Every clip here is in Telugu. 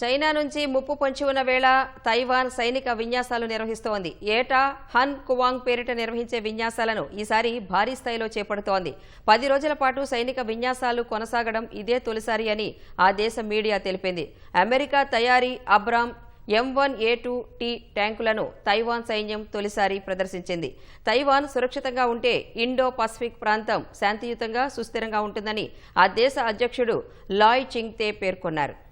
చైనా నుంచి ముప్పు పొంచి ఉన్న వేళ తైవాన్ సైనిక విన్యాసాలు నిర్వహిస్తోంది. ఏటా హన్ కువాంగ్ పేరిట నిర్వహించే విన్యాసాలను ఈసారి భారీ స్థాయిలో చేపడుతోంది. పది రోజుల పాటు సైనిక విన్యాసాలు కొనసాగడం ఇదే తొలిసారి అని ఆ దేశ మీడియా తెలిపింది. అమెరికా తయారీ Abram M one A two T ట్యాంకులను Taiwan సైన్యం తొలిసారి ప్రదర్శించింది. తైవాన్ సురక్షితంగా ఉంటే ఇండో పసిఫిక్ ప్రాంతం శాంతియుతంగా సుస్థిరంగా ఉంటుందని ఆ దేశ అధ్యక్షుడు లాయ్ చింగ్తే పేర్కొన్నారు.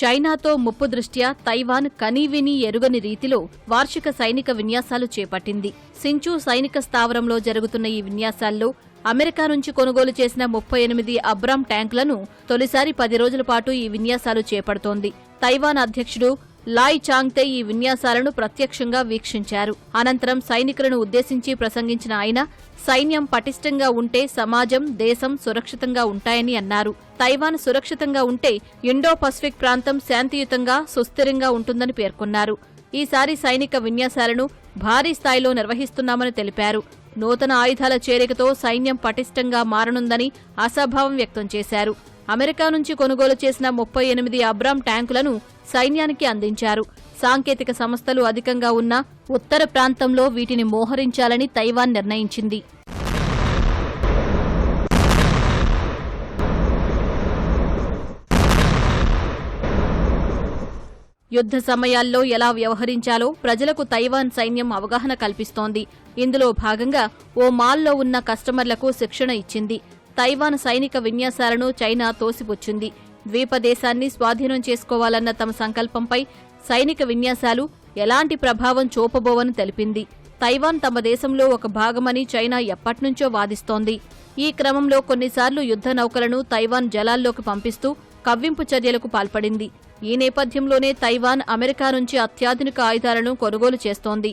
చైనాతో ముప్పు దృష్ట్యా తైవాన్ కనీవిని ఎరుగని రీతిలో వార్షిక సైనిక విన్యాసాలు చేపట్టింది. సించు సైనిక స్థావరంలో జరుగుతున్న ఈ విన్యాసాల్లో అమెరికా నుంచి కొనుగోలు చేసిన ముప్పై ఎనిమిది అబ్రామ్ ట్యాంకులను తొలిసారి పది రోజుల పాటు ఈ విన్యాసాలు చేపడుతోంది. తైవాన్ అధ్యక్షుడు లాయ్ చాంగ్తే ఈ విన్యాసాలను ప్రత్యక్షంగా వీక్షించారు. అనంతరం సైనికులను ఉద్దేశించి ప్రసంగించిన ఆయన సైన్యం పటిష్టంగా ఉంటే సమాజం దేశం సురక్షితంగా ఉంటాయని అన్నారు. తైవాన్ సురక్షితంగా ఉంటే ఇండో పసిఫిక్ ప్రాంతం శాంతియుతంగా సుస్థిరంగా ఉంటుందని పేర్కొన్నారు. ఈసారి సైనిక విన్యాసాలను భారీ స్థాయిలో నిర్వహిస్తున్నామని తెలిపారు. నూతన ఆయుధాల చేరికతో సైన్యం పటిష్టంగా మారనుందని ఆశాభావం వ్యక్తం చేశారు. అమెరికా నుంచి కొనుగోలు చేసిన ముప్పై ఎనిమిది అబ్రామ్ ట్యాంకులను సైన్యానికి అందించారు. సాంకేతిక సంస్థలు అధికంగా ఉన్న ఉత్తర ప్రాంతంలో వీటిని మోహరించాలని తైవాన్ నిర్ణయించింది. యుద్ధ సమయాల్లో ఎలా వ్యవహరించాలో ప్రజలకు తైవాన్ సైన్యం అవగాహన కల్పిస్తోంది. ఇందులో భాగంగా ఓ మాల్లో ఉన్న కస్టమర్లకు శిక్షణ ఇచ్చింది. తైవాన్ సైనిక విన్యాసాలను చైనా తోసిపుచ్చింది. ద్వీపదేశాన్ని స్వాధీనం చేసుకోవాలన్న తమ సంకల్పంపై సైనిక విన్యాసాలు ఎలాంటి ప్రభావం చూపబోవని తెలిపింది. తైవాన్ తమ దేశంలో ఒక భాగమని చైనా ఎప్పట్నుంచో వాదిస్తోంది. ఈ క్రమంలో కొన్నిసార్లు యుద్ధ నౌకలను తైవాన్ జలాల్లోకి పంపిస్తూ కవ్వింపు చర్యలకు పాల్పడింది. ఈ నేపథ్యంలోనే తైవాన్ అమెరికా నుంచి అత్యాధునిక ఆయుధాలను కొనుగోలు చేస్తోంది.